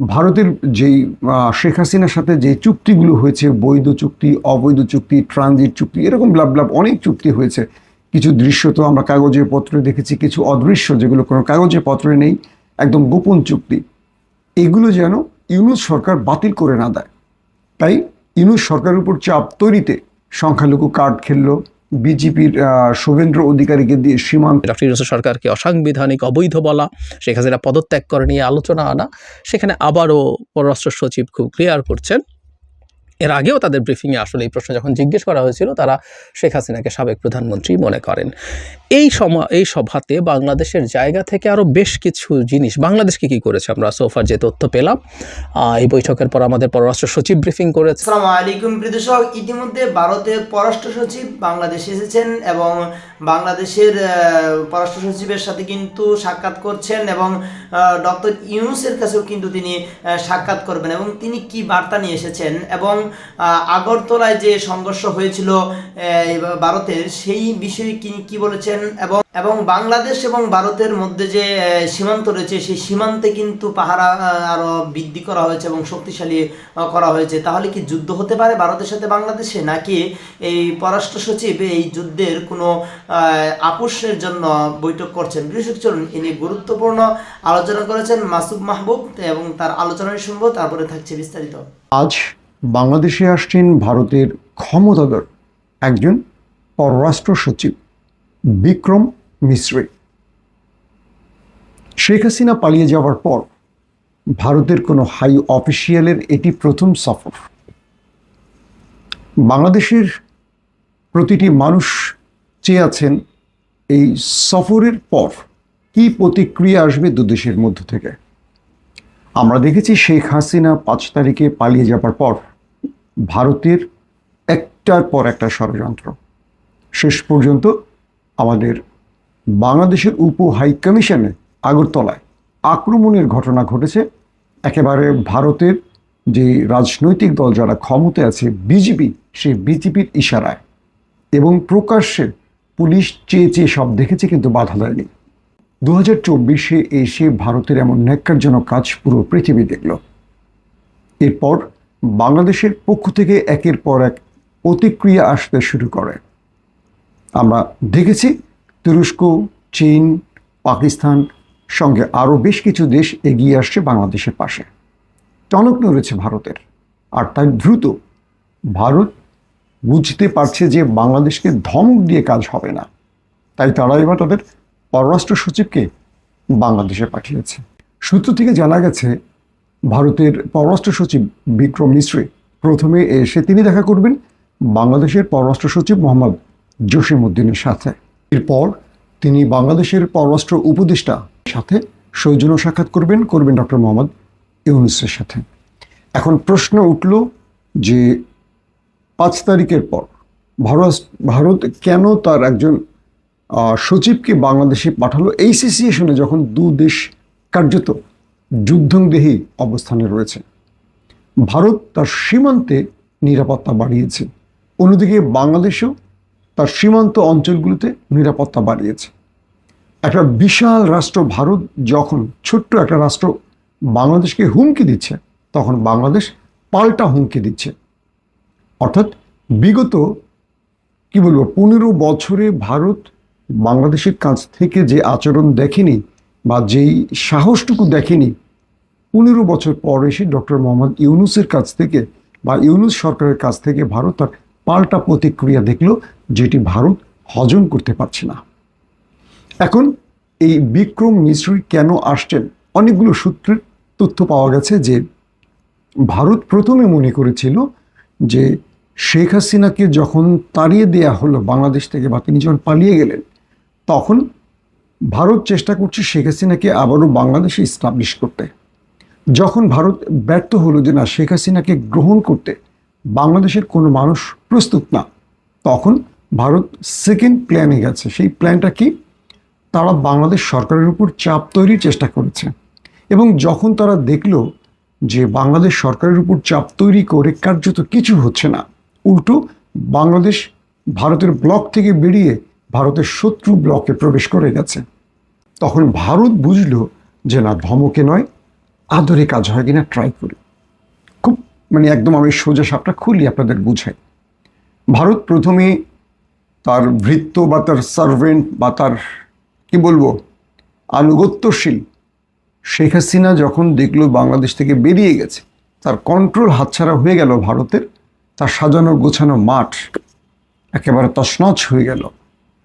ভারতের যেই শেখ হাসিনার সাথে যে চুক্তিগুলো হয়েছে, বৈধ চুক্তি, অবৈধ চুক্তি, ট্রানজিট চুক্তি, এরকম ব্লাব অনেক চুক্তি হয়েছে। কিছু দৃশ্য তো আমরা কাগজে পত্রে দেখেছি, কিছু অদৃশ্য যেগুলো কোনো কাগজে পত্রে নেই, একদম গোপন চুক্তি। এগুলো যেন ইউনুস সরকার বাতিল করে না দেয়। তাই ইউনুস সরকারের উপর চাপ তৈরিতে সংখ্যালঘু কার্ড খেললো বিজেপির শুভেন্দ্র অধিকারীকে দিয়ে সীমান্ত ডক্টর সরকারকে অসাংবিধানিক অবৈধ বলা সেখানে হাসিনা পদত্যাগ করে নিয়ে আলোচনা আনা, সেখানে আবারও পররাষ্ট্র সচিব খুব ক্লিয়ার করছেন এর আগেও তাদের ব্রিফিংয়ে আসলে এই প্রশ্ন যখন জিজ্ঞেস করা হয়েছিল, তারা শেখ হাসিনাকে সাবেক প্রধানমন্ত্রী মনে করেন। এই সময়, এই সভাতে বাংলাদেশের জায়গা থেকে আরও বেশ কিছু জিনিস, বাংলাদেশকে কী করেছে আমরা? সোফার যে তথ্য পেলাম। এই বৈঠকের পর আমাদের পররাষ্ট্র সচিব ব্রিফিং করেছে। আসসালামু আলাইকুম প্রিয়দর্শক ইতিমধ্যে ভারতের পররাষ্ট্র সচিব বাংলাদেশ এসেছেন এবং বাংলাদেশের পররাষ্ট্র সচিবের সাথে কিন্তু সাক্ষাৎ করছেন এবং ডক্টর ইউনুসের কাছেও কিন্তু তিনি সাক্ষাৎ করবেন এবং তিনি কি বার্তা নিয়ে এসেছেন এবং আগরতলায় যে সংঘর্ষ হয়েছিল ভারতের, সেই বিষয়ে তিনি কি বলেছেন? এবং এবং বাংলাদেশ এবং ভারতের মধ্যে যে সীমান্ত রয়েছে, সেই সীমান্তে কিন্তু পাহারা আরও বৃদ্ধি করা হয়েছে এবং শক্তিশালী করা হয়েছে। তাহলে কি যুদ্ধ হতে পারে ভারতের সাথে বাংলাদেশে? নাকি এই পররাষ্ট্র সচিব এই যুদ্ধের কোনো আপোষের জন্য বৈঠক করছেন? বিশেষ চলুন ইনি গুরুত্বপূর্ণ আলোচনা করেছেন মাসুদ মাহবুব, এবং তার আলোচনায় শুনব, তারপরে থাকছে বিস্তারিত। আজ বাংলাদেশে আসছেন ভারতের ক্ষমতাধর একজন পররাষ্ট্র সচিব বিক্রম মিশ্রে। শেখ হাসিনা পালিয়ে যাওয়ার পর ভারতের কোনো হাই অফিসিয়ালের এটি প্রথম সফর। বাংলাদেশের প্রতিটি মানুষ চেয়ে আছেন এই সফরের পর কি প্রতিক্রিয়া আসবে দুদেশের মধ্য থেকে। আমরা দেখেছি শেখ হাসিনা পাঁচ তারিখে পালিয়ে যাবার পর ভারতের একটার পর একটা ষড়যন্ত্র। শেষ পর্যন্ত আমাদের বাংলাদেশের উপ হাই কমিশনে আগরতলায় আক্রমণের ঘটনা ঘটেছে। একেবারে ভারতের যে রাজনৈতিক দল যারা ক্ষমতায় আছে, বিজেপি সেই বিজেপির ইশারায়। এবং প্রকাশ্যে পুলিশ চেয়ে চেয়ে সব দেখেছে কিন্তু বাধা দেয়নি। দু হাজার চব্বিশে এসে ভারতের এমন ন্যাক্কারজনক কাজ পুরো পৃথিবী দেখল। এরপর বাংলাদেশের পক্ষ থেকে একের পর এক প্রতিক্রিয়া আসতে শুরু করে। আমরা দেখেছি তুরস্ক, চীন, পাকিস্তান সঙ্গে আরও বেশ কিছু দেশ এগিয়ে আসছে বাংলাদেশের পাশে। টনক নড়েছে ভারতের, আর তাই দ্রুত ভারত বুঝতে পারছে যে বাংলাদেশকে ধমক দিয়ে কাজ হবে না। তাই তারা এবার তাদের পররাষ্ট্র সচিবকে বাংলাদেশে পাঠিয়েছে। সূত্র থেকে জানা গেছে ভারতের পররাষ্ট্র সচিব বিক্রম মিশ্রে। প্রথমে এসে তিনি দেখা করবেন বাংলাদেশের পররাষ্ট্র সচিব মোহাম্মদ জসিম উদ্দিনের সাথে। এরপর তিনি বাংলাদেশের পররাষ্ট্র উপদেষ্টা সাথে সৌজন্য সাক্ষাৎ করবেন করবেন ডক্টর মোহাম্মদ ইউনুসের সাথে। এখন প্রশ্ন উঠল যে পাঁচ তারিখের পর ভারত ভারত কেন তার একজন সচিবকে বাংলাদেশে পাঠালো? এই সিচুয়েশনে যখন দু দেশ কার্যত যুদ্ধংদেহী অবস্থানে রয়েছে। ভারত তার সীমান্তে নিরাপত্তা বাড়িয়েছে। অন্যদিকে বাংলাদেশও তার সীমান্ত অঞ্চলগুলোতে নিরাপত্তা বাড়িয়েছে। একটা বিশাল রাষ্ট্র ভারত যখন ছোট্ট একটা রাষ্ট্র বাংলাদেশকে হুমকি দিচ্ছে, তখন বাংলাদেশ পাল্টা হুমকি দিচ্ছে। অর্থাৎ বিগত, কি বলব, পনেরো বছরে ভারত বাংলাদেশের কাছ থেকে যে আচরণ দেখেনি বা যেই সাহসটুকু দেখেনি, পনেরো বছর পর এসে ডক্টর মোহাম্মদ ইউনুসের কাছ থেকে বা ইউনুস সরকারের কাছ থেকে ভারত তার পাল্টা প্রতিক্রিয়া দেখল যেটি ভারত হজম করতে পারছে না। এখন এই বিক্রম মিশ্রি কেন আসছেন? অনেকগুলো সূত্রের তথ্য পাওয়া গেছে যে ভারত প্রথমে মনে করেছিল যে শেখ হাসিনাকে যখন তাড়িয়ে দেয়া হলো বাংলাদেশ থেকে বা তিনি যখন পালিয়ে গেলেন, তখন ভারত চেষ্টা করছে শেখ হাসিনাকে আবারও বাংলাদেশে ইস্টাবলিশ করতে। যখন ভারত ব্যর্থ হলো যে না, শেখ হাসিনাকে গ্রহণ করতে বাংলাদেশের কোনো মানুষ প্রস্তুত না, তখন ভারত সেকেন্ড প্ল্যানে গেছে। সেই প্ল্যানটা কি? তারা বাংলাদেশ সরকারের উপর চাপ তৈরির চেষ্টা করেছে। এবং যখন তারা দেখল যে বাংলাদেশ সরকারের উপর চাপ তৈরি করে কার্যত কিছু হচ্ছে না, উল্টো বাংলাদেশ ভারতের ব্লক থেকে বেরিয়ে ভারতের শত্রু ব্লকে প্রবেশ করে গেছে। তখন ভারত বুঝল যে না, ধমকে নয়, আদরে কাজ হয় কিনা ট্রাই করি। খুব মানে একদম আমি সোজা সাপটা খুলি আপনাদের বুঝাই। ভারত প্রথমে তার ভৃত্য বা তার সার্ভেন্ট বা তার, কি বলব, আনুগত্যশীল, শেখ হাসিনা যখন দেখল বাংলাদেশ থেকে বেরিয়ে গেছে, তার কন্ট্রোল হাতছাড়া হয়ে গেল ভারতের, তার সাজানো গোছানো মাঠ একেবারে তছনছ হয়ে গেল।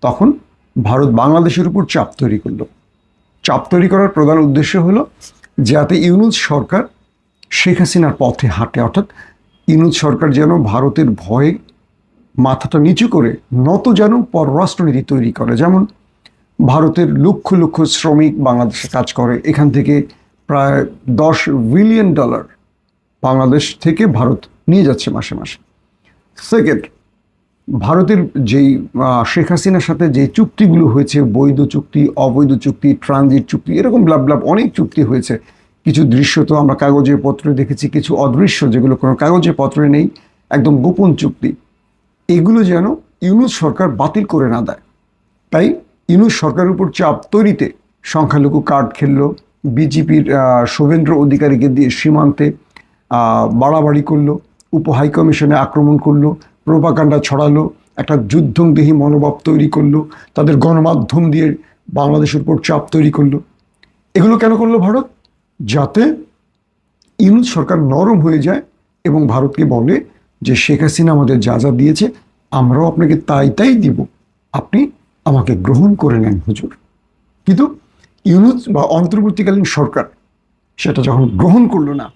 তখন ভারত বাংলাদেশের উপর চাপ তৈরি করল। চাপ তৈরি করার প্রধান উদ্দেশ্য হলো যাতে ইউনুস সরকার শেখ হাসিনার পথে হাঁটে, অর্থাৎ ইউনুস সরকার যেন ভারতের ভয়ে মাথাটা নিচু করে নত যেন পররাষ্ট্রনীতি তৈরি করে। যেমন ভারতের লক্ষ লক্ষ শ্রমিক বাংলাদেশে কাজ করে, এখান থেকে প্রায় দশ বিলিয়ন ডলার বাংলাদেশ থেকে ভারত নিয়ে যাচ্ছে মাসে মাসে। সেকেন্ড ভারতের যেই শেখ হাসিনার সাথে যে চুক্তিগুলো হয়েছে, বৈধ চুক্তি, অবৈধ চুক্তি, ট্রানজিট চুক্তি, এরকম ব্লাব ব্লাব অনেক চুক্তি হয়েছে। কিছু দৃশ্য তো আমরা কাগজে পত্রে দেখেছি, কিছু অদৃশ্য যেগুলো কোনো কাগজে পত্রে নেই, একদম গোপন চুক্তি। এগুলো যেন ইউনুস সরকার বাতিল করে না দেয়। তাই ইউনুস সরকারের উপর চাপ তৈরিতে সংখ্যালঘু কার্ড খেললো, বিজেপির শুভেন্দ্র অধিকারীকে দিয়ে সীমান্তে বাড়াবাড়ি করল, উপ হাই কমিশনে আক্রমণ করল প্রোপাকাণ্ডা ছড়ালো, একটা যুদ্ধংদেহী মনোভাব তৈরি করল, তাদের গণমাধ্যম দিয়ে বাংলাদেশের উপর চাপ তৈরি করল। এগুলো কেন করল ভারত? যাতে ইউনুস সরকার নরম হয়ে যায় এবং ভারতকে বলে যে, শেখ হাসিনা আমাদের যা যা দিয়েছে, আমরাও আপনাকে তাই তাই দিব। আপনি আমাকে গ্রহণ করে নেন হুজুর। কিন্তু ইউনুস বা অন্তর্বর্তীকালীন সরকার সেটা যখন গ্রহণ করল না,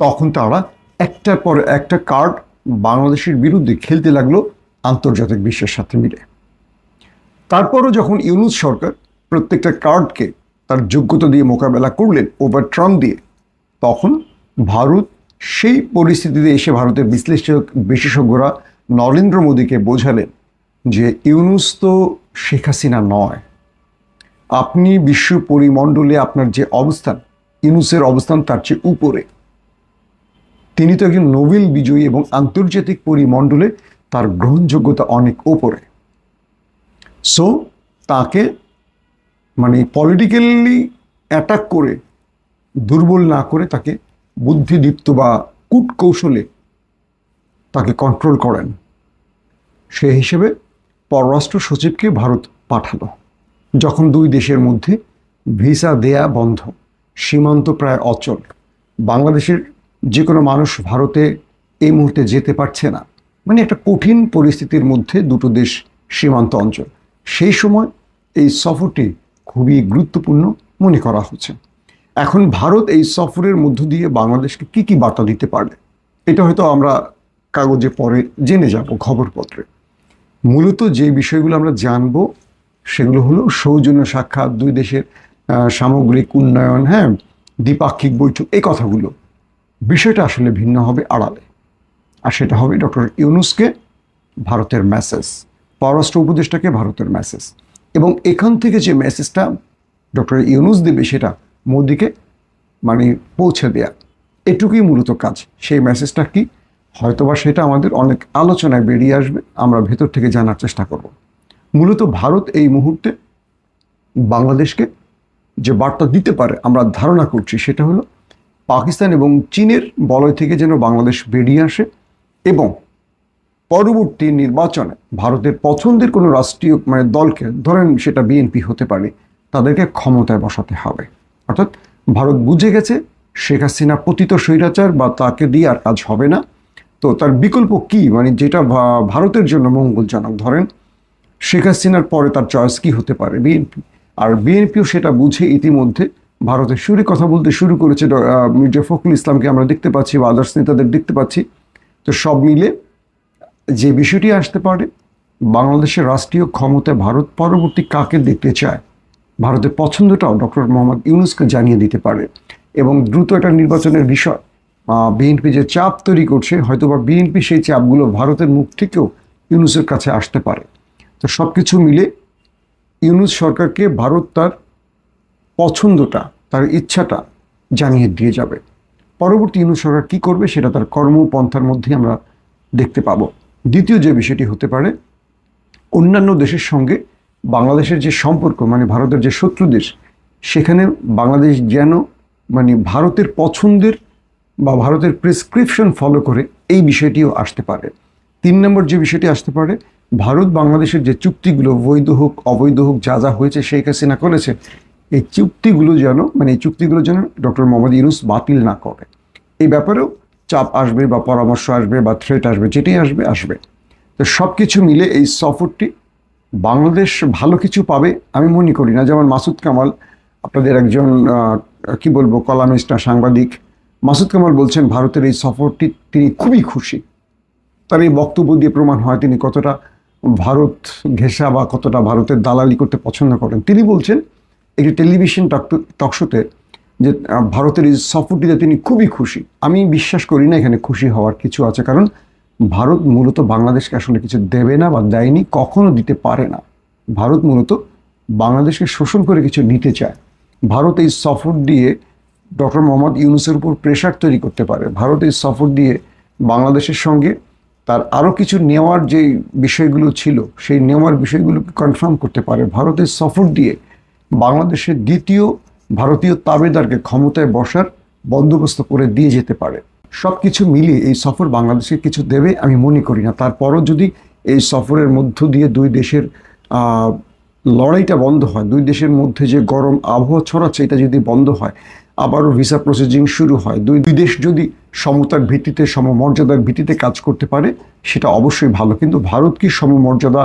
তখন তারা একটার পর একটা কার্ড বাংলাদেশের বিরুদ্ধে খেলতে লাগল আন্তর্জাতিক বিশ্বের সাথে মিলে। তারপরও যখন ইউনুস সরকার প্রত্যেকটা কার্ডকে তার যোগ্যতা দিয়ে মোকাবেলা করলেন ওভার ট্রাম্প দিয়ে, তখন ভারত সেই পরিস্থিতিতে এসে ভারতের বিশ্লেষক বিশেষজ্ঞরা নরেন্দ্র মোদীকে বোঝালেন যে ইউনুস তো শেখ হাসিনা নয়। আপনি বিশ্ব পরিমণ্ডলে আপনার যে অবস্থান, ইউনুসের অবস্থান তার চেয়ে উপরে। তিনি তো একজন নোবেল বিজয়ী এবং আন্তর্জাতিক পরিমণ্ডলে তার গ্রহণযোগ্যতা অনেক ওপরে সো তাকে মানে পলিটিক্যালি অ্যাটাক করে, দুর্বল না করে তাকে বুদ্ধিদীপ্ত বা কূট কৌশলে তাকে কন্ট্রোল করেন। সে হিসেবে পররাষ্ট্র সচিবকে ভারত পাঠালো, যখন দুই দেশের মধ্যে ভিসা দেয়া বন্ধ, সীমান্ত প্রায় অচল। বাংলাদেশের যে কোনো মানুষ ভারতে এই মুহূর্তে যেতে পারছে না। মানে একটা কঠিন পরিস্থিতির মধ্যে দুটো দেশ সীমান্ত অঞ্চল। সেই সময় এই সফরটি খুবই গুরুত্বপূর্ণ মনে করা হচ্ছে। এখন ভারত এই সফরের মধ্য দিয়ে বাংলাদেশকে কি কি বার্তা দিতে পারে এটা হয়তো আমরা কাগজে পরে জেনে যাব খবরপত্রে। মূলত যে বিষয়গুলো আমরা জানব সেগুলো হলো সৌজন্য সাক্ষাৎ, দুই দেশের সামগ্রিক উন্নয়ন হ্যাঁ দ্বিপাক্ষিক বৈঠক, এই কথাগুলো। বিষয়টা আসলে ভিন্ন হবে আড়ালে। আর সেটা হবে ডক্টর ইউনুসকে ভারতের মেসেজ পররাষ্ট্র উপদেষ্টাকে ভারতের মেসেজ এবং এখান থেকে যে মেসেজটা ডক্টর ইউনুস দেবে, সেটা মোদিকে মানে পৌঁছে দেয়া। এটুকুই মূলত কাজ। সেই মেসেজটা কি? হয়তোবা সেটা আমাদের অনেক আলোচনায় বেরিয়ে আসবে। আমরা ভেতর থেকে জানার চেষ্টা করব। মূলত ভারত এই মুহূর্তে বাংলাদেশকে যে বার্তা দিতে পারে, আমরা ধারণা করছি, সেটা হলো পাকিস্তান এবং চীনের বলয় থেকে যেন বাংলাদেশ বেরিয়ে আসে এবং পরবর্তী নির্বাচনে ভারতের পছন্দের কোনো রাষ্ট্রীয় মানে দলকে, ধরেন সেটা বিএনপি হতে পারে, তাদেরকে ক্ষমতায় বসাতে হবে। অর্থাৎ ভারত বুঝে গেছে, শেখ হাসিনা পতিত স্বৈরাচার বা তাকে দিয়ে আর কাজ হবে না। তো তার বিকল্প কি? মানে যেটা ভারতের জন্য মঙ্গলজনক। ধরেন, শেখ হাসিনার পরে তার চয়েস কি হতে পারে? বিএনপি আর বিএনপিও সেটা বুঝে ইতিমধ্যে ভারতের সুরে কথা বলতে শুরু করেছে মির্জা ফখরুল ইসলামকে আমরা দেখতে পাচ্ছি বা আদার্স নেতাদের দেখতে পাচ্ছি। তো সব মিলে যে বিষয়টি আসতে পারে, বাংলাদেশের রাষ্ট্রীয় ক্ষমতায় ভারত পরবর্তী কাকে দেখতে চায়? ভারতের পছন্দটাও ডক্টর মোহাম্মদ ইউনুসকে জানিয়ে দিতে পারে। এবং দ্রুত একটা নির্বাচনের বিষয় বিএনপি যে চাপ তৈরি করছে, হয়তোবা বিএনপি সেই চাপগুলো ভারতের মুখ থেকেও ইউনুসের কাছে আসতে পারে। তো সব কিছু মিলে ইউনুস সরকারকে ভারত তার পছন্দটা, তার ইচ্ছাটা জানিয়ে দিয়ে যাবে। পরবর্তী ইউনুস সরকার কী করবে সেটা তার কর্মপন্থার মধ্যে আমরা দেখতে পাবো। দ্বিতীয় যে বিষয়টি হতে পারে, অন্যান্য দেশের সঙ্গে বাংলাদেশের যে সম্পর্ক মানে ভারতের যে শত্রু দেশ, সেখানে বাংলাদেশ যেন মানে ভারতের পছন্দের বা ভারতের প্রেসক্রিপশন ফলো করে এই বিষয়টিও আসতে পারে। তিন নম্বর যে বিষয়টি আসতে পারে, ভারত বাংলাদেশের যে চুক্তিগুলো, বৈধ হোক, অবৈধ হোক, যা যা হয়েছে, শেখ হাসিনা করেছে এই চুক্তিগুলো যেন মানে এই চুক্তিগুলো যেন ডক্টর মোহাম্মদ ইউনুস বাতিল না করে। এই ব্যাপারেও চাপ আসবে বা পরামর্শ আসবে বা থ্রেট আসবে, যেটাই আসবে আসবে। তো সব কিছু মিলে এই সফরটি বাংলাদেশ ভালো কিছু পাবে আমি মনে করি না। যেমন মাসুদ কামাল, আপনাদের একজন কি বলব, কলামিস্ট না সাংবাদিক। মাসুদ কামাল বলছেন, ভারতের এই সফরটি তিনি খুবই খুশি। তার এই বক্তব্য দিয়ে প্রমাণ হয় তিনি কতটা ভারত ঘেঁষা বা কতটা ভারতের দালালি করতে পছন্দ করেন। তিনি বলছেন একটি টেলিভিশন টকশোতে যে ভারতের এই সফরটিতে তিনি খুবই খুশি। আমি বিশ্বাস করি না এখানে খুশি হওয়ার কিছু আছে, কারণ ভারত মূলত বাংলাদেশকে আসলে কিছু দেবে না বা দেয়নি, কখনো দিতে পারে না। ভারত মূলত বাংলাদেশকে শোষণ করে কিছু নিতে চায়। ভারত এই সফর দিয়ে ডক্টর মোহাম্মদ ইউনুসের উপর প্রেশার তৈরি করতে পারে। ভারত এই সফর দিয়ে বাংলাদেশের সঙ্গে তার আরও কিছু নেওয়ার যে বিষয়গুলো ছিল, সেই নেওয়ার বিষয়গুলোকে কনফার্ম করতে পারে। ভারতের সফর দিয়ে বাংলাদেশের দ্বিতীয় ভারতীয় তাবেদারকে ক্ষমতায় বসার বন্দোবস্ত করে দিয়ে যেতে পারে। সব কিছু মিলিয়ে এই সফর বাংলাদেশকে কিছু দেবে আমি মনে করি না। তারপরও যদি এই সফরের মধ্য দিয়ে দুই দেশের লড়াইটা বন্ধ হয়, দুই দেশের মধ্যে যে গরম আবহাওয়া ছড়াচ্ছে এটা যদি বন্ধ হয়, আবারও ভিসা প্রসেসিং শুরু হয়, দুই দুই দেশ যদি সমতার ভিত্তিতে, সমমর্যাদার ভিত্তিতে কাজ করতে পারে, সেটা অবশ্যই ভালো। কিন্তু ভারত কি সমমর্যাদা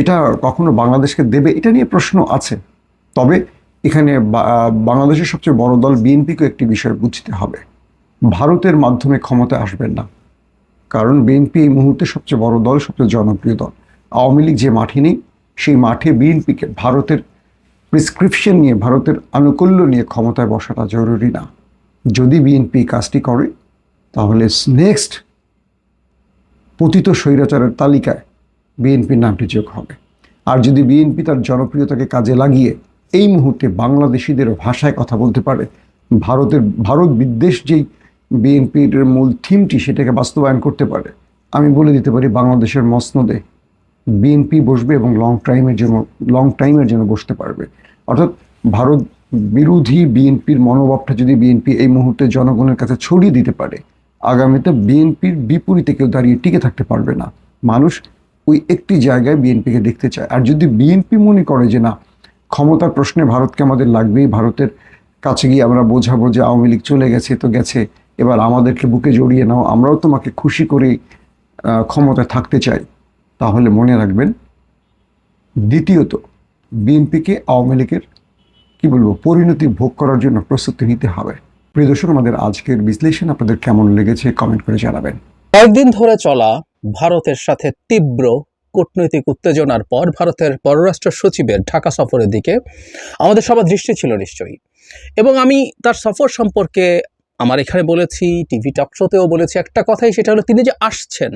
এটা কখনো বাংলাদেশকে দেবে, এটা নিয়ে প্রশ্ন আছে। তবে এখানে বাংলাদেশের সবচেয়ে বড় দল বিএনপিকে একটি বিষয় বুঝতে হবে। ভারতের মাধ্যমে ক্ষমতায় আসবেন না। কারণ বিএনপি এই মুহূর্তে সবচেয়ে বড় দল, সবচেয়ে জনপ্রিয় দল। আওয়ামী লীগ যে মাঠে নেই, সেই মাঠে বিএনপিকে ভারতের প্রেসক্রিপশন নিয়ে, ভারতের আনুকূল্য নিয়ে ক্ষমতায় বসাটা জরুরি না। যদি বিএনপি কাজটি করে, তাহলে নেক্সট পতিত স্বৈরাচারের তালিকায় বিএনপির নামটি যোগ হবে। আর যদি বিএনপি তার জনপ্রিয়তাকে কাজে লাগিয়ে এই মুহূর্তে বাংলাদেশিদের ভাষায় কথা বলতে পারে, ভারতের, ভারত বিদ্বেষ যেই বিএনপির মূল থিমটি সেটাকে বাস্তবায়ন করতে পারে, আমি বলে দিতে পারি বাংলাদেশের মসনদে বিএনপি বসবে এবং লং টাইমের জন্য লং টাইমের জন্য বসতে পারবে। অর্থাৎ ভারত বিরোধী বিএনপির মনোভাবটা যদি বিএনপি এই মুহূর্তে জনগণের কাছে ছড়িয়ে দিতে পারে, আগামীতে বিএনপির বিপরীতে কেউ দাঁড়িয়ে টিকে থাকতে পারবে না। মানুষ ওই একটি জায়গায় বিএনপিকে দেখতে চায়। আর যদি বিএনপি মনে করে যে না, ক্ষমতার প্রশ্নে ভারতকে আমাদের লাগবেই, ভারতের কাছে গিয়ে আমরা বোঝাবো যে আওয়ামী লীগ চলে গেছে, তো গেছে, এবার আমাদেরকে বুকে জড়িয়ে নাও, আমরাও তোমাকে খুশি করে ক্ষমতায় থাকতে চাই, তাহলে মনে রাখবেন, দ্বিতীয়ত, বিএনপিকে আওয়ামী লীগের, কি বলব, পরিণতি ভোগ করার জন্য প্রস্তুতি নিতে হবে। প্রিয় দর্শক, আমাদের আজকের বিশ্লেষণ আপনাদের কেমন লেগেছে কমেন্ট করে জানাবেন। কয়েকদিন ধরে চলা ভারতের সাথে তীব্র কূটনৈতিক উত্তেজনার পর ভারতের পররাষ্ট্র সচিবের ঢাকা সফরের দিকে আমাদের সবার দৃষ্টি ছিল নিশ্চয়ই। এবং আমি তার সফর সম্পর্কে আমার এখানে বলেছি, টিভি টক শোতেও বলেছি, একটা কথাই সেটা হলো তিনি যে আসছেন,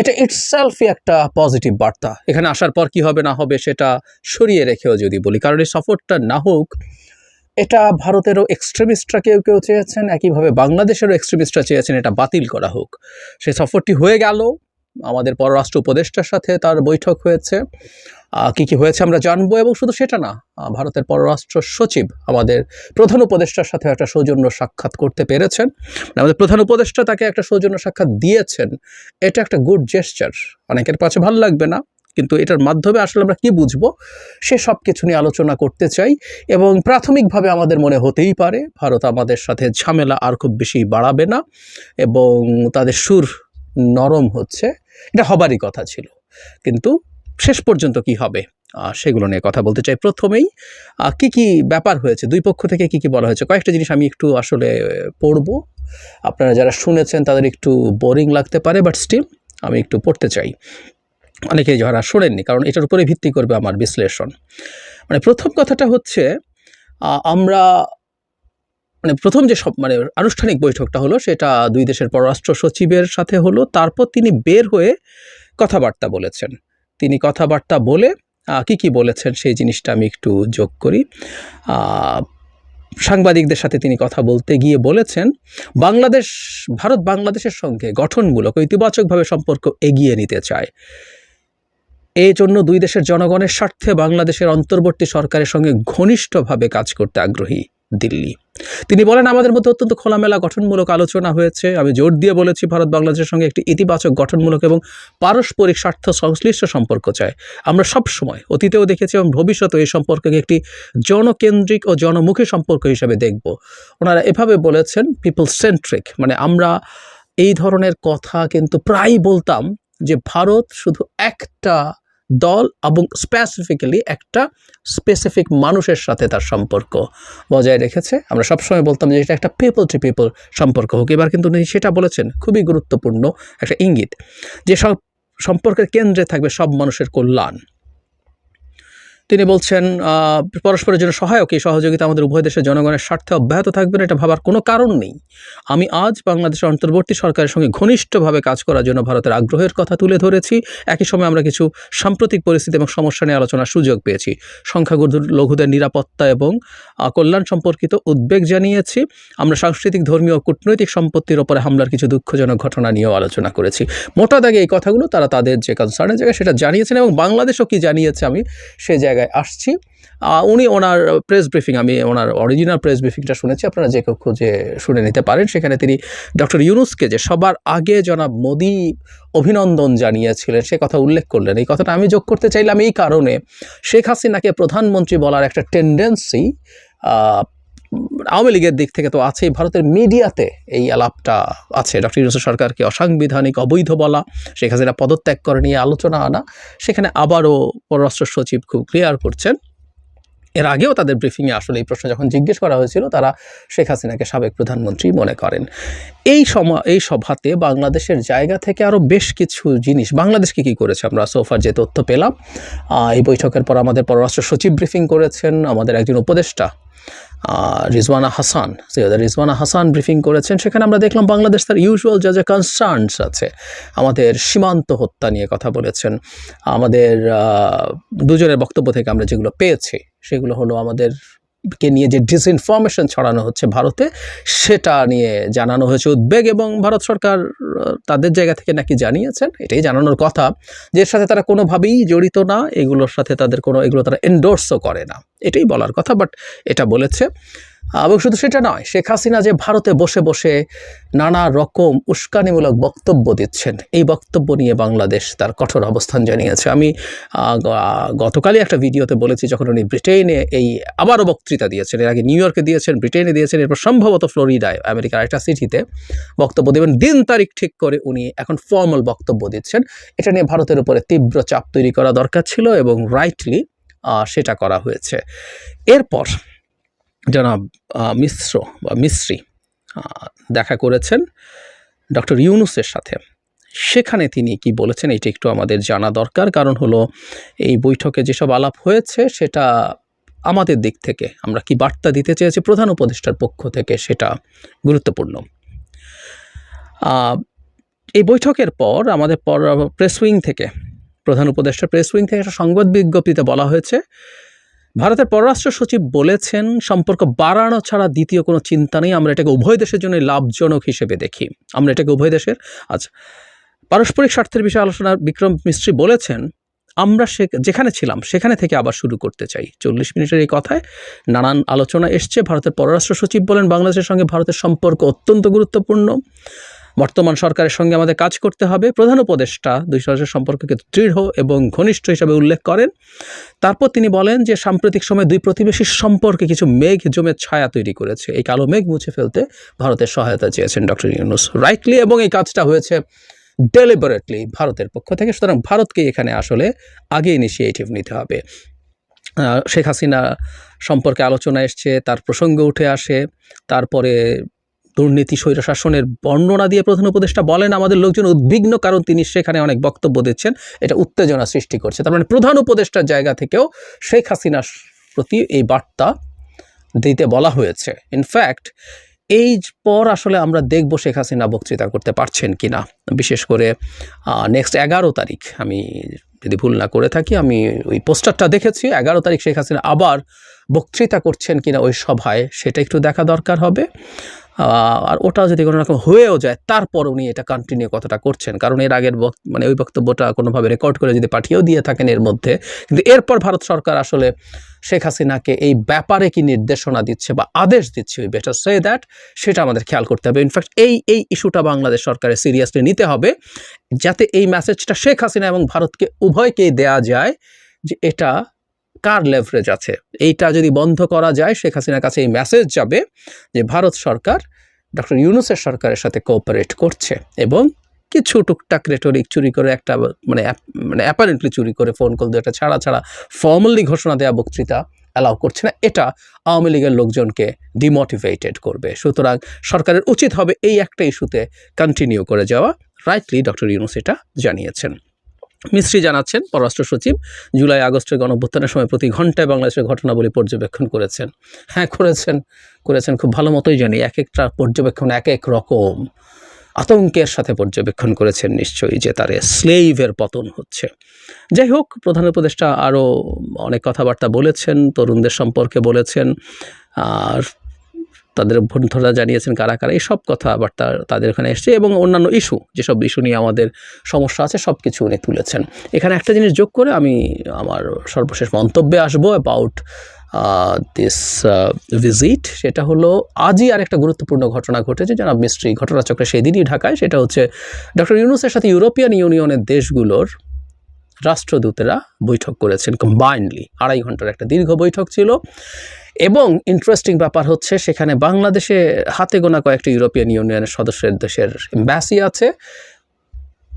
এটা ইটসেলফই একটা পজিটিভ বার্তা। এখানে আসার পর কি হবে না হবে সেটা সরিয়ে রেখেও যদি বলি, কারণ এই সফরটা না হোক, এটা ভারতেরও এক্সট্রিমিস্টরা কেউ কেউ চেয়েছেন, একইভাবে বাংলাদেশেরও এক্সট্রিমিস্টরা চেয়েছেন, এটা বাতিল করা হোক। সেই সফরটি হয়ে গেল আমাদের পররাষ্ট্র উপদেষ্টার সাথে তার বৈঠক হয়েছে। কি কি হয়েছে আমরা জানব এবং শুধু সেটা না ভারতের পররাষ্ট্র সচিব আমাদের প্রধান উপদেষ্টার সাথে একটা সৌজন্য সাক্ষাৎ করতে পেরেছেন। আমাদের প্রধান উপদেষ্টা তাকে একটা সৌজন্য সাক্ষাৎ দিয়েছেন। এটা একটা গুড জেস্টার অনেকের কাছে ভালো লাগবে না, কিন্তু এটার মাধ্যমে আসলে আমরা কি বুঝব, সে সব কিছু নিয়ে আলোচনা করতে চাই এবং প্রাথমিকভাবে আমাদের মনে হতেই পারে, ভারত আমাদের সাথে ঝামেলা আর খুব বেশি বাড়াবে না এবং তাদের সুর নরম হচ্ছে। এটা হবারই কথা ছিল। কিন্তু শেষ পর্যন্ত কি হবে? সেগুলো নিয়ে কথা বলতে চাই প্রথমেই। কি কি ব্যাপার হয়েছে? দুই পক্ষ থেকে কি কি বলা হয়েছে? কয়েকটা জিনিস আমি একটু আসলে পড়ব। আপনারা যারা শুনেছেন তাদের একটু বোরিং লাগতে পারে বাট স্টিল আমি একটু পড়তে চাই। অনেকেই যারা শোনেননি, কারণ এটার উপরে ভিত্তি করবে আমার বিশ্লেষণ। মানে প্রথম কথাটা হচ্ছে আমরা মানে প্রথম যে সব মানে আনুষ্ঠানিক বৈঠকটা হলো, সেটা দুই দেশের পররাষ্ট্র সচিবের সাথে হলো, তারপর তিনি বের হয়ে কথাবার্তা বলেছেন। তিনি কথাবার্তা বলে কি কি বলেছেন সেই জিনিসটা আমি একটু যোগ করি। সাংবাদিকদের সাথে তিনি কথা বলতে গিয়ে বলেছেন, বাংলাদেশ, ভারত বাংলাদেশের সঙ্গে গঠনমূলক ইতিবাচকভাবে সম্পর্ক এগিয়ে নিতে চায়। এই জন্য দুই দেশের জনগণের স্বার্থে বাংলাদেশের অন্তর্বর্তী সরকারের সঙ্গে ঘনিষ্ঠভাবে কাজ করতে আগ্রহী দিল্লি। তিনি বলেন, আমাদের মধ্যে অত্যন্ত খোলামেলা, গঠনমূলক আলোচনা হয়েছে। আমি জোর দিয়ে বলেছি, ভারত বাংলাদেশের সঙ্গে একটি ইতিবাচক, গঠনমূলক এবং পারস্পরিক স্বার্থ সংশ্লিষ্ট সম্পর্ক চাই। আমরা সব সময় অতীতেও দেখেছি এবং ভবিষ্যতেও এই সম্পর্ককে একটি জনকেন্দ্রিক ও জনমুখী সম্পর্ক হিসেবে দেখব। ওনারা এভাবে বলেছেন পিপল সেন্ট্রিক মানে আমরা এই ধরনের কথা কিন্তু প্রায়ই বলতাম যে, ভারত শুধু একটা দল এবং স্পেসিফিক্যালি একটা স্পেসিফিক মানুষের সাথে তার সম্পর্ক বজায় রেখেছে। আমরা সবসময় বলতাম যে এটা একটা পিপল টু পিপল সম্পর্ক হোক। এবার কিন্তু উনি সেটা বলেছেন, খুবই গুরুত্বপূর্ণ একটা ইঙ্গিত যে সব সম্পর্কের কেন্দ্রে থাকবে সব মানুষের কল্যাণ। তিনি বলছেন পরস্পরের জন্য সহায়ক এই সহযোগিতা আমাদের উভয় দেশের জনগণের স্বার্থে অব্যাহত থাকবে এটা ভাবার কোনো কারণ নেই। আমি আজ বাংলাদেশের অন্তর্বর্তী সরকারের সঙ্গে ঘনিষ্ঠভাবে কাজ করার জন্য ভারতের আগ্রহের কথা তুলে ধরেছি। একই সময় আমরা কিছু সাম্প্রতিক পরিস্থিতি এবং সমস্যা নিয়ে আলোচনার সুযোগ পেয়েছি। সংখ্যাগুরু লঘুদের নিরাপত্তা এবং কল্যাণ সম্পর্কিত উদ্বেগ জানিয়েছি। আমরা সাংস্কৃতিক, ধর্মীয়, কূটনৈতিক সম্পত্তির ওপরে হামলার কিছু দুঃখজনক ঘটনা নিয়েও আলোচনা করেছি। মোটা দাগে এই কথাগুলো তারা তাদের যে কনসার্নের জায়গায় সেটা জানিয়েছেন এবং বাংলাদেশও কি জানিয়েছে আমি সে জায়গায় আসছি। উনি ওনার প্রেস ব্রিফিং আমি ওনার অরিজিনাল প্রেস ব্রিফিংটা শুনেছি, আপনারা যে কেউ খুঁজে শুনে নিতে পারেন। সেখানে তিনি ডক্টর ইউনুসকে যে সবার আগে জনাব মোদি অভিনন্দন জানিয়েছিলেন, সে কথা উল্লেখ করলেন। এই কথাটা আমি যোগ করতে চাইলাম এই কারণে। শেখ হাসিনাকে প্রধানমন্ত্রী বলার একটা টেন্ডেন্সি আওয়ামী লীগের দিক থেকে তো আছেই। ভারতের মিডিয়াতে এই আলাপটা আছে। ডক্টর ইউনুস সরকারকে অসাংবিধানিক অবৈধ বলা সেখানে পদত্যাগ করে নিয়ে আলোচনা আনা, সেখানে আবারও পররাষ্ট্র সচিব খুব ক্লিয়ার করছেন। এর আগেও তাদের ব্রিফিংয়ে আসলে এই প্রশ্ন যখন জিজ্ঞেস করা হয়েছিল, তারা শেখ হাসিনাকে সাবেক প্রধানমন্ত্রী মনে করেন। এই সময় এই সভাতে বাংলাদেশের জায়গা থেকে আরও বেশ কিছু জিনিস, বাংলাদেশকে কী করেছে আমরা? সোফার যে তথ্য পেলাম। এই বৈঠকের পর আমাদের পররাষ্ট্র সচিব ব্রিফিং করেছেন আমাদের একজন উপদেষ্টা রিজওয়ানা হাসান। সৈয়দ রিজওয়ানা হাসান ব্রিফিং করেছেন। সেখানে আমরা দেখলাম বাংলাদেশ তার ইউজুয়াল যা যা কনসার্নস আছে, আমাদের সীমান্ত হত্যা নিয়ে কথা বলেছেন। আমাদের দুজনের বক্তব্য থেকে আমরা যেগুলো পেয়েছি সেগুলো হলো আমাদের কে নিয়ে যে ডিসইনফরমেশন ছড়ানো হচ্ছে ভারতে, সেটা নিয়ে জানানো হয়েছে উদ্বেগ এবং ভারত সরকার তাদের জায়গা থেকে নাকি জানিয়েছেন, এটাই জানানোর কথা। যে সাথে তারা কোনোভাবেই জড়িত না, এগুলোর সাথে তাদের কোনো, এগুলো তারা এন্ডোর্সও করে না। এটাই বলার কথা বাট এটা বলেছে। এবং শুধু সেটা নয়, শেখ হাসিনা যে ভারতে বসে বসে নানা রকম উস্কানিমূলক বক্তব্য দিচ্ছেন, এই বক্তব্য নিয়ে বাংলাদেশ তার কঠোর অবস্থান জানিয়েছে। আমি গতকালই একটা ভিডিওতে বলেছি যখন উনি ব্রিটেনে এই আবারও বক্তৃতা দিয়েছেন। এর আগে নিউ ইয়র্কে দিয়েছেন ব্রিটেনে দিয়েছেন, এরপর সম্ভবত ফ্লোরিডায়, আমেরিকার একটা সিটিতে বক্তব্য দেবেন। দিন তারিখ ঠিক করে উনি এখন ফর্মাল বক্তব্য দিচ্ছেন। এটা নিয়ে ভারতের উপরে তীব্র চাপ তৈরি করা দরকার ছিল এবং রাইটলি সেটা করা হয়েছে। এরপর জনাব মিশ্র বা মিশ্রি দেখা করেছেন ডক্টর ইউনুসের সাথে। সেখানে তিনি কি বলেছেন এটি একটু আমাদের জানা দরকার। কারণ হলো, এই বৈঠকে যেসব আলাপ হয়েছে, সেটা আমাদের দিক থেকে আমরা কি বার্তা দিতে চেয়েছি, প্রধান উপদেষ্টার পক্ষ থেকে সেটা গুরুত্বপূর্ণ। এই বৈঠকের পর আমাদের পর প্রেস উইং থেকে প্রধান উপদেষ্টা প্রেস উইং থেকে একটা সংবাদ বিজ্ঞপ্তিতে বলা হয়েছে, ভারতের পররাষ্ট্র সচিব বলেছেন, সম্পর্ক বাড়ানো ছাড়া দ্বিতীয় কোনো চিন্তা নেই, আমরা এটাকে উভয় দেশের জন্য লাভজনক হিসেবে দেখি। আমরা এটাকে উভয় দেশের আচ্ছা পারস্পরিক স্বার্থের বিষয়ে আলোচনা, বিক্রম মিস্ত্রি বলেছেন, আমরা সে, যেখানে ছিলাম, সেখানে থেকে আবার শুরু করতে চাই। চল্লিশ মিনিটের এই কথায় নানান আলোচনা এসছে। ভারতের পররাষ্ট্র সচিব বলেন, বাংলাদেশের সঙ্গে ভারতের সম্পর্ক অত্যন্ত গুরুত্বপূর্ণ। বর্তমান সরকারের সঙ্গে আমাদের কাজ করতে হবে। প্রধান উপদেষ্টা দুই সরকারের সম্পর্ককে দৃঢ় এবং ঘনিষ্ঠ হিসাবে উল্লেখ করেন। তারপর তিনি বলেন যে, সাম্প্রতিক সময়ে দুই প্রতিবেশীর সম্পর্কে কিছু মেঘ জমে ছায়া তৈরি করেছে। এই কালো মেঘ মুছে ফেলতে ভারতের সহায়তা চেয়েছেন ডক্টর ইউনুস রাইটলি এবং এই কাজটা হয়েছে ডেলিবারেটলি ভারতের পক্ষ থেকে। সুতরাং ভারতকে এখানে আসলে আগে ইনিশিয়েটিভ নিতে হবে। শেখ হাসিনা সম্পর্কে আলোচনা এসছে, তার প্রসঙ্গ উঠে আসে, তারপরে দুর্নীতি স্বৈরশাসনের বর্ণনা দিয়ে প্রধান উপদেষ্টা বলেন, আমাদের লোকজন উদ্বিগ্ন কারণ তিনি সেখানে অনেক বক্তব্য দিচ্ছেন। এটা উত্তেজনা সৃষ্টি করছে। তার মানে প্রধান উপদেষ্টার জায়গা থেকেও শেখ হাসিনার প্রতি এই বার্তা দিতে বলা হয়েছে। ইনফ্যাক্ট এই পর আসলে আমরা দেখব শেখ হাসিনা বক্তৃতা করতে পারছেন কি না বিশেষ করে নেক্সট এগারো তারিখ, আমি যদি ভুল না করে থাকি, আমি ওই পোস্টারটা দেখেছি, এগারো তারিখ শেখ হাসিনা আবার বক্তৃতা করছেন কিনা ওই সভায়, সেটা একটু দেখা দরকার হবে। আর ওটা যদি কোনো রকম হয়েও যায়, তারপর উনি এটা কন্টিনিউ কথাটা করছেন। কারণ এর আগের মানে ওই বক্তব্যটা কোনোভাবে রেকর্ড করে যদি পাঠিয়েও দিয়ে থাকেন এর মধ্যে। কিন্তু এরপর ভারত সরকার আসলে শেখ হাসিনাকে এই ব্যাপারে কি নির্দেশনা দিচ্ছে বা আদেশ দিচ্ছে ওই বেটার সে দ্যাট সেটা আমাদের খেয়াল করতে হবে। ইনফ্যাক্ট এই এই ইস্যুটা বাংলাদেশ সরকারের সিরিয়াসলি নিতে হবে, যাতে এই মেসেজটা শেখ হাসিনা এবং ভারতকে উভয়কেই দেয়া যায় যে এটা কার লেভারেজ আছে? এইটা যদি বন্ধ করা যায়, শেখ হাসিনার কাছে এই মেসেজ যাবে যে ভারত সরকার ডক্টর ইউনুসের সরকারের সাথে কোঅপারেট করছে এবং কিছু টুকটাক রেটরিক চুরি করে একটা মানে মানে অ্যাপারেন্টলি চুরি করে ফোন কল দিয়ে একটা ছাড়া ছাড়া ফর্মালি ঘোষণা দেওয়া বক্তৃতা অ্যালাউ করছে না। এটা আওয়ামী লীগের লোকজনকে ডিমোটিভেটেড করবে। সুতরাং সরকারের উচিত হবে এই একটা ইস্যুতে কন্টিনিউ করে যাওয়া। রাইটলি ডক্টর ইউনুস এটা জানিয়েছেন। মিস্ত্রি জানাচ্ছেন, পররাষ্ট্র সচিব, জুলাই আগস্টের গণঅভ্যুত্থানের সময় প্রতি ঘন্টায় বাংলাদেশের ঘটনাবলী পর্যবেক্ষণ করেছেন। হ্যাঁ করেছেন করেছেন, খুব ভালো মতোই জানি, এক একটা পর্যবেক্ষণ এক এক রকম। আতঙ্কের সাথে পর্যবেক্ষণ করেছেন নিশ্চয়ই যে তার স্লেইভের পতন হচ্ছে। যাই হোক, প্রধান উপদেষ্টা আরও অনেক কথাবার্তা বলেছেন, তরুণদের সম্পর্কে বলেছেন, আর তাদের বন্ধুরা জানিয়েছেন কারা কারা এইসব কথাবার্তা তাদের এখানে এসছে এবং অন্যান্য ইস্যু, যেসব ইস্যু নিয়ে আমাদের সমস্যা আছে, সব কিছু উনি তুলেছেন। এখানে একটা জিনিস যোগ করে আমি আমার সর্বশেষ মন্তব্যে আসব অ্যাবাউট দিস ভিজিট সেটা হলো আজই আর একটা গুরুত্বপূর্ণ ঘটনা ঘটেছে যারা মিস্ট্রি ঘটনাচক্রে সেদিনই ঢাকায়, সেটা হচ্ছে ডক্টর ইউনুসের সাথে ইউরোপিয়ান ইউনিয়নের দেশগুলোর রাষ্ট্রদূতেরা বৈঠক করেছেন কম্বাইন্ডলি আড়াই ঘণ্টার একটা দীর্ঘ বৈঠক ছিল। এবং ইন্টারেস্টিং ব্যাপার হচ্ছে সেখানে বাংলাদেশে হাতে গোনা কয়েকটি ইউরোপিয়ান ইউনিয়নের সদস্যের দেশের এম্বাসি আছে।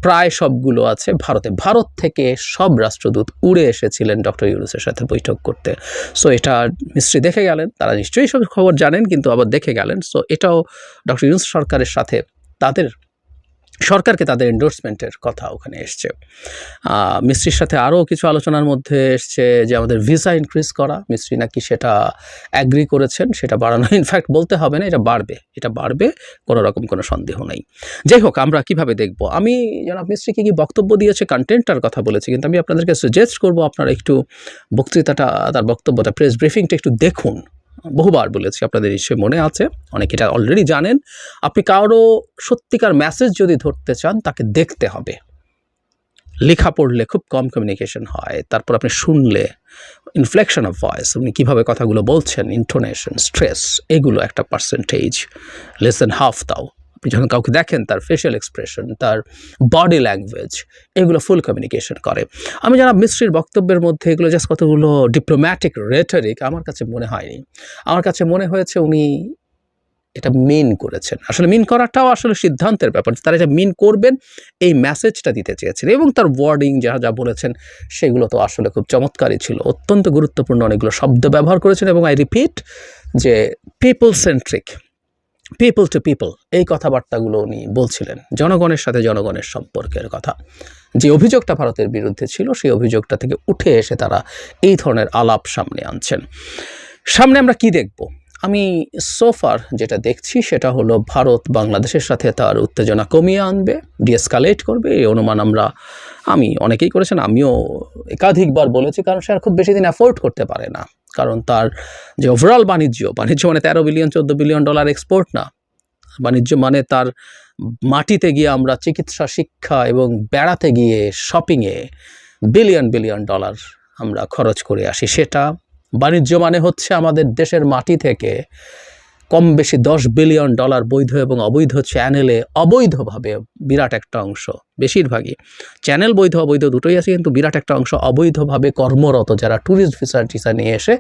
প্রায় সবগুলো আছে ভারতে। ভারত থেকে সব রাষ্ট্রদূত উড়ে এসেছিলেন ডক্টর ইউনুসের সাথে বৈঠক করতে। সো এটা নিশ্চয়ই দেখে গেলেন, তারা নিশ্চয়ই সব খবর জানেন, কিন্তু আবার দেখে গেলেন। সো এটাও ডক্টর ইউনুস সরকারের সাথে তাদের সরকারকে তাদের এন্ডোর্সমেন্টের কথা ওখানে এসছে। মিস্ত্রির সাথে আরও কিছু আলোচনার মধ্যে এসছে যে আমাদের ভিসা ইনক্রিজ করা, মিস্ত্রি নাকি সেটা অ্যাগ্রি করেছেন, সেটা বাড়ানো ইনফ্যাক্ট বলতে হবে না, এটা বাড়বে। এটা বাড়বে, কোনো রকম কোনো সন্দেহ নেই। যাই হোক, আমরা কীভাবে দেখব? আমি জনাব মিস্ত্রি কি কি বক্তব্য দিয়েছে কন্টেন্টটার কথা বলেছি, কিন্তু আমি আপনাদেরকে সাজেস্ট করব আপনারা একটু বক্তৃতাটা, তার বক্তব্যটা প্রেস ব্রিফিংটা একটু দেখুন। বহুবার বলেছি আপনাদের নিশ্চয় মনে আছে, অনেকে এটা অলরেডি জানেন। আপনি কারও সত্যিকার মেসেজ যদি ধরতে চান, তাকে দেখতে হবে। লেখা পড়লে খুব কম কমিউনিকেশন হয়, তারপর আপনি শুনলে ইনফ্লেকশন অফ ভয়েস উনি কীভাবে কথাগুলো বলছেন ইন্টোনেশন স্ট্রেস এগুলো একটা পার্সেন্টেজ লেস দেন হাফ তাও। আপনি যখন কাউকে দেখেন, তার ফেশিয়াল এক্সপ্রেশন তার বডি ল্যাঙ্গুয়েজ এগুলো ফুল কমিউনিকেশন করে। আমি জানা মিস্ত্রির বক্তব্যের মধ্যে এগুলো জাস্ট কতগুলো ডিপ্লোম্যাটিক রেটারিক আমার কাছে মনে হয়নি। আমার কাছে মনে হয়েছে উনি এটা মিন করেছেন। আসলে মিন করাটাও আসলে সিদ্ধান্তের ব্যাপার। তারা এটা মিন করবেন, এই মেসেজটা দিতে চেয়েছেন এবং তার ওয়ার্ডিং যা যা বলেছেন, সেগুলো তো আসলে খুব চমৎকারই ছিল। অত্যন্ত গুরুত্বপূর্ণ অনেকগুলো শব্দ ব্যবহার করেছেন এবং আই রিপিট যে people centric people to people এই কথাবার্তাগুলো উনি বলছিলেন, জনগণের সাথে জনগণের সম্পর্কের কথা। যে অভিযোগটা ভারতের বিরুদ্ধে ছিল, সেই অভিযোগটা থেকে উঠে এসে তারা এই ধরনের আলাপ সামনে আনছেন। সামনে আমরা কি দেখব? আমি সোফার যেটা দেখছি সেটা হলো ভারত বাংলাদেশের সাথে তার উত্তেজনা কমিয়ে আনবে ডিএসকালেট করবে। এই অনুমান আমরা, আমি, অনেকেই করেছেন, আমিও একাধিকবার বলেছি, কারণ সে আর খুব বেশি দিন অ্যাফোর্ড করতে পারে না। কারণ তার যে ওভারঅল বাণিজ্য বাণিজ্য মানে তেরো বিলিয়ন চোদ্দ বিলিয়ন ডলার এক্সপোর্ট না। বাণিজ্য মানে তার মাটিতে গিয়ে আমরা চিকিৎসা, শিক্ষা এবং বেড়াতে গিয়ে শপিংয়ে বিলিয়ন বিলিয়ন ডলার আমরা খরচ করে আসি। সেটা বাণিজ্য মানে হচ্ছে আমাদের দেশের মাটি থেকে কম বেশি দশ বিলিয়ন ডলার বৈধ এবং অবৈধ চ্যানেলে অবৈধভাবে বিরাট একটা অংশ, বেশিরভাগই। চ্যানেল বৈধ, অবৈধ দুটোই আছে, কিন্তু বিরাট একটা অংশ অবৈধভাবে কর্মরত যারা ট্যুরিস্ট ভিসা টিসা নিয়ে এসে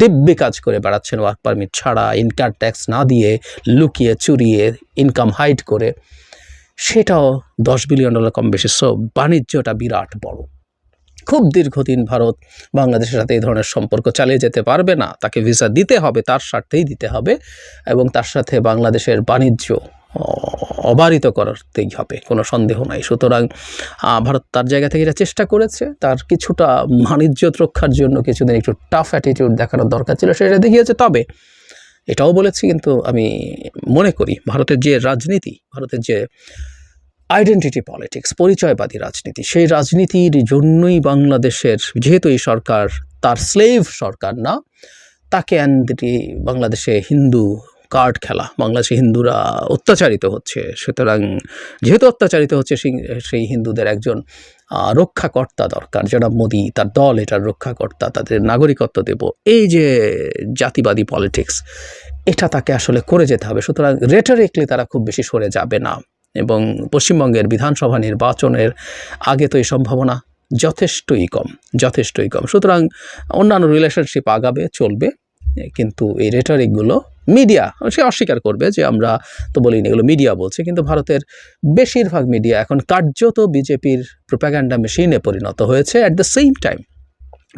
দিব্যি কাজ করে বেড়াচ্ছেন ওয়ার্ক পারমিট ছাড়া ইনকাম ট্যাক্স না দিয়ে লুকিয়ে চুরিয়ে ইনকাম হাইড করে। সেটাও দশ বিলিয়ন ডলার কম বেশি। সো বাণিজ্যটা বিরাট বড়। খুব দীর্ঘদিন ভারত বাংলাদেশের সাথে এই ধরনের সম্পর্ক চালিয়ে যেতে পারবে না, তাকে ভিসা দিতে হবে, তার স্বার্থেই দিতে হবে এবং তার সাথে বাংলাদেশের বাণিজ্য অবারিত করতেই হবে, কোনো সন্দেহ নাই। সুতরাং ভারত তার জায়গা থেকে এটা চেষ্টা করেছে, তার কিছুটা বাণিজ্য রক্ষার জন্য কিছুদিন একটু টাফ অ্যাটিটিউড দেখানোর দরকার ছিল, সেটা দেখিয়েছে। তবে এটাও বলেছি, কিন্তু আমি মনে করি, ভারতের যে রাজনীতি, ভারতের যে আইডেন্টিটি পলিটিক্স পরিচয়বাদী রাজনীতি, সেই রাজনীতির জন্যই বাংলাদেশের, যেহেতু এই সরকার তার স্লেভ সরকার না, তাকে অ্যান্ড বাংলাদেশে হিন্দু কার্ড খেলা, বাংলাদেশে হিন্দুরা অত্যাচারিত হচ্ছে, সুতরাং যেহেতু অত্যাচারিত হচ্ছে, সেই হিন্দুদের একজন রক্ষাকর্তা দরকার, জনাব মোদি তার দল এটার রক্ষাকর্তা, তাদের নাগরিকত্ব দেব, এই যে জাতিবাদী পলিটিক্স এটা তাকে আসলে করে যেতে হবে, সুতরাং রেটারিকলি তারা খুব বেশি সরে যাবে না। এবং পশ্চিমবঙ্গের বিধানসভা নির্বাচনের আগে তো এই সম্ভাবনা যথেষ্টই কম যথেষ্টই কম। সুতরাং অন্যান্য রিলেশনশিপ আগাবে, চলবে, কিন্তু এই রেটারিকগুলো মিডিয়া সে অস্বীকার করবে যে আমরা তো বলিনি এগুলো মিডিয়া বলছে, কিন্তু ভারতের বেশিরভাগ মিডিয়া এখন কার্যত বিজেপির প্রোপাগ্যান্ডা মেশিনে পরিণত হয়েছে অ্যাট দ্য সেম টাইম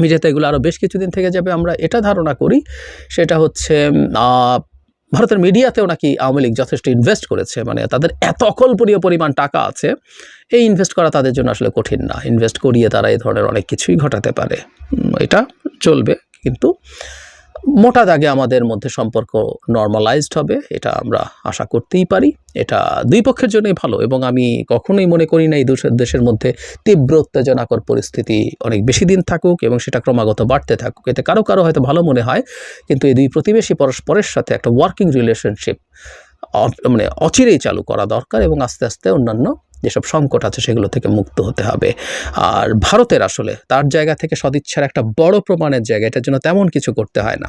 মিডিয়াতে এগুলো আরও বেশ কিছুদিন থেকে যাবে, আমরা এটা ধারণা করি, সেটা হচ্ছে ভারতের মিডিয়াতেও নাকি আওয়ামী লীগ যথেষ্ট ইনভেস্ট করেছে মানে তাদের এত অকল্পনীয় পরিমাণ টাকা আছে, এই ইনভেস্ট করা তাদের জন্য আসলে কঠিন না। ইনভেস্ট করিয়ে তারা এই ধরনের অনেক কিছুই ঘটাতে পারে। এটা চলবে, কিন্তু মোটা দাগে আমাদের মধ্যে সম্পর্ক নর্মালাইজড হবে, এটা আমরা আশা করতেই পারি। এটা দুই পক্ষের জন্যই ভালো এবং আমি কখনোই মনে করি না এই দেশের মধ্যে তীব্র উত্তেজনাকর পরিস্থিতি অনেক বেশি দিন থাকুক এবং সেটা ক্রমাগত বাড়তে থাকুক। এতে কারও কারও হয়তো ভালো মনে হয়, কিন্তু এই দুই প্রতিবেশী পরস্পরের সাথে একটা ওয়ার্কিং রিলেশনশিপ মানে অচিরেই চালু করা দরকার এবং আস্তে আস্তে অন্যান্য যেসব সংকট আছে সেগুলো থেকে মুক্ত হতে হবে। আর ভারতের আসলে তার জায়গা থেকে সদিচ্ছার একটা বড় প্রমাণের জায়গা, এটার জন্য তেমন কিছু করতে হয় না।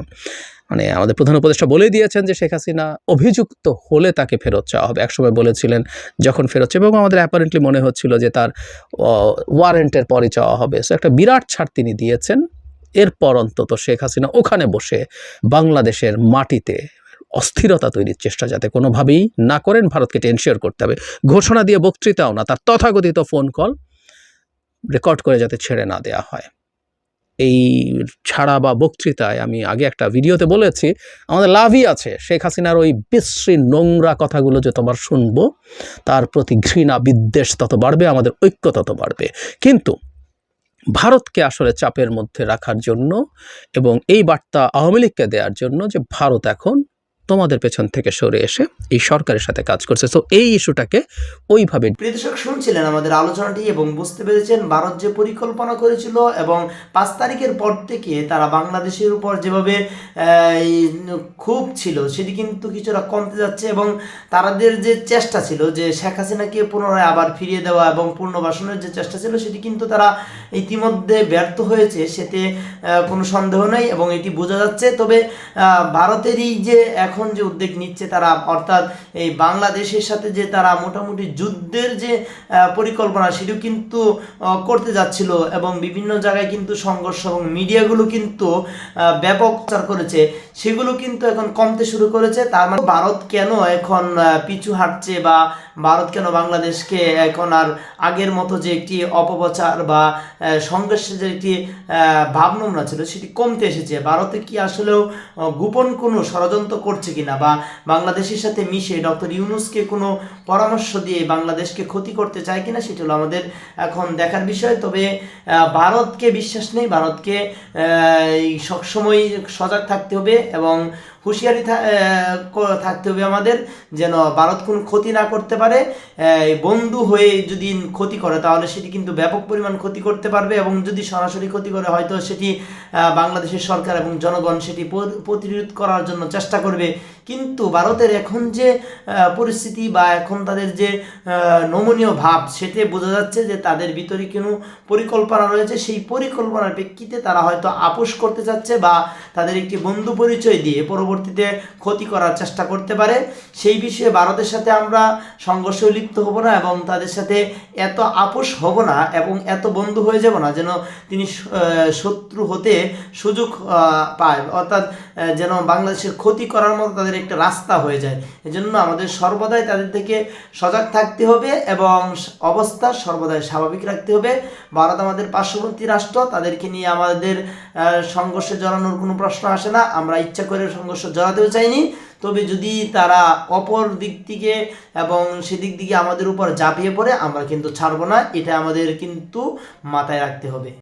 মানে আমাদের প্রধান উপদেষ্টা বলে দিয়েছেন যে শেখ হাসিনা অভিযুক্ত হলে তাকে ফেরত চাওয়া হবে। একসময় বলেছিলেন যখন ফেরত এবং আমাদের অ্যাপারেন্টলি মনে হচ্ছিল যে তার ওয়ারেন্টের পরে চাওয়া হবে। সো একটা বিরাট ছাড় তিনি দিয়েছেন। এরপর অন্তত শেখ হাসিনা ওখানে বসে বাংলাদেশের মাটিতে অস্থিরতা তৈরির চেষ্টা যাতে কোনোভাবেই না করেন, ভারতকে টেনশিওর করতে হবে। ঘোষণা দিয়ে বক্তৃতাও না, তার তথাকথিত ফোন কল রেকর্ড করে যাতে ছেড়ে না দেয়া হয়। এই ছাড়া বা বক্তৃতায় আমি আগে একটা ভিডিওতে বলেছি, আমাদের লাভই আছে। শেখ হাসিনার ওই বিশ্রী নোংরা কথাগুলো যে তোমার শুনব, তার প্রতি ঘৃণা, বিদ্বেষ তত বাড়বে, আমাদের ঐক্য তত বাড়বে। কিন্তু ভারতকে আসলে চাপের মধ্যে রাখার জন্য এবং এই বার্তা আওয়ামী লীগকে দেওয়ার জন্য যে ভারত এখন তোমাদের পেছন থেকে সরে এসে এই সরকারের সাথে কাজ করছে। তো এই ইস্যুটাকে ওইভাবে দর্শক, শুনছিলেন আমাদের আলোচনাটি এবং বুঝতে পেরেছেন ভারত যে পরিকল্পনা করেছিল এবং পাঁচ তারিখের পর থেকে তারা বাংলাদেশের উপর যেভাবে খুব ছিল সেটি কিন্তু কিছুটা কমতে যাচ্ছে এবং তাদের যে চেষ্টা ছিল যে শেখ হাসিনাকে পুনরায় আবার ফিরিয়ে দেওয়া এবং পুনর্বাসনের যে চেষ্টা ছিল সেটি কিন্তু তারা ইতিমধ্যে ব্যর্থ হয়েছে সেতে কোনো সন্দেহ নেই এবং এটি বোঝা যাচ্ছে। তবে ভারতেরই যে এখন যে উদ্যোগ নিচ্ছে তারা, অর্থাৎ এই বাংলাদেশের সাথে যে তারা মোটামুটি যুদ্ধের যে পরিকল্পনা সেটিও কিন্তু করতে যাচ্ছিল এবং বিভিন্ন জায়গায় কিন্তু সংঘর্ষ এবং মিডিয়াগুলো কিন্তু ব্যাপক প্রচার করেছে। সেগুলো কিন্তু এখন কমতে শুরু করেছে। তার মানে ভারত কেন এখন পিছু হাঁটছে বা ভারত কেন বাংলাদেশকে এখন আর আগের মতো যে একটি অপপ্রচার বা সংঘর্ষের যে একটি ভাবনমনা ছিল সেটি কমতে এসেছে। ভারতে কি আসলেও গোপন কোনো ষড়যন্ত্র করছে কিনা বা বাংলাদেশের সাথে মিশে ডক্টর ইউনুসকে কোনো পরামর্শ দিয়ে বাংলাদেশকে ক্ষতি করতে চায় কিনা সেটা হলো আমাদের এখন দেখার বিষয়। তবে ভারতকে বিশ্বাস নেই, ভারতকে সবসময় সজাগ থাকতে হবে এবং হুঁশিয়ারি থাকতে হবে আমাদের যেন ভারত কোনো ক্ষতি না করতে পারে। বন্ধু হয়ে যদি ক্ষতি করে, তাহলে সেটি কিন্তু ব্যাপক পরিমাণ ক্ষতি করতে পারবে এবং যদি সরাসরি ক্ষতি করে, হয়তো সেটি বাংলাদেশের সরকার এবং জনগণ সেটি প্রতিরোধ করার জন্য চেষ্টা করবে। কিন্তু ভারতের এখন যে পরিস্থিতি বা এখন তাদের যে নমনীয় ভাব, সেতে বোঝা যাচ্ছে যে তাদের ভিতরে কোনো পরিকল্পনা রয়েছে। সেই পরিকল্পনার প্রেক্ষিতে তারা হয়তো আপোষ করতে চাচ্ছে বা তাদের একটি বন্ধু পরিচয় দিয়ে পরবর্তীতে ক্ষতি করার চেষ্টা করতে পারে। সেই বিষয়ে ভারতের সাথে আমরা সংঘর্ষে লিপ্ত হব না এবং তাদের সাথে এত আপোষ হব না এবং এত বন্ধু হয়ে যাব না যেন তিনি শত্রু হতে সুযোগ পায়। অর্থাৎ যেন বাংলাদেশের ক্ষতি করার মতো তাদের একটা রাস্তা হয়ে যায়। এজন্য আমাদের সর্বদাই তাদের থেকে সজাগ থাকতে হবে এবং অবস্থা সর্বদাই স্বাভাবিক রাখতে হবে। ভারত আমাদের পার্শ্ববর্তী রাষ্ট্র, তাদেরকে নিয়ে আমাদের সংঘর্ষে জড়ানোর কোনো প্রশ্ন আসে না। আমরা ইচ্ছা করে সংঘর্ষ জড়াতেও চাইনি। তবে যদি তারা অপর দিক থেকে এবং সেদিক দিকে আমাদের উপর ঝাঁপিয়ে পড়ে, আমরা কিন্তু ছাড়বো না। এটা আমাদের কিন্তু মাথায় রাখতে হবে।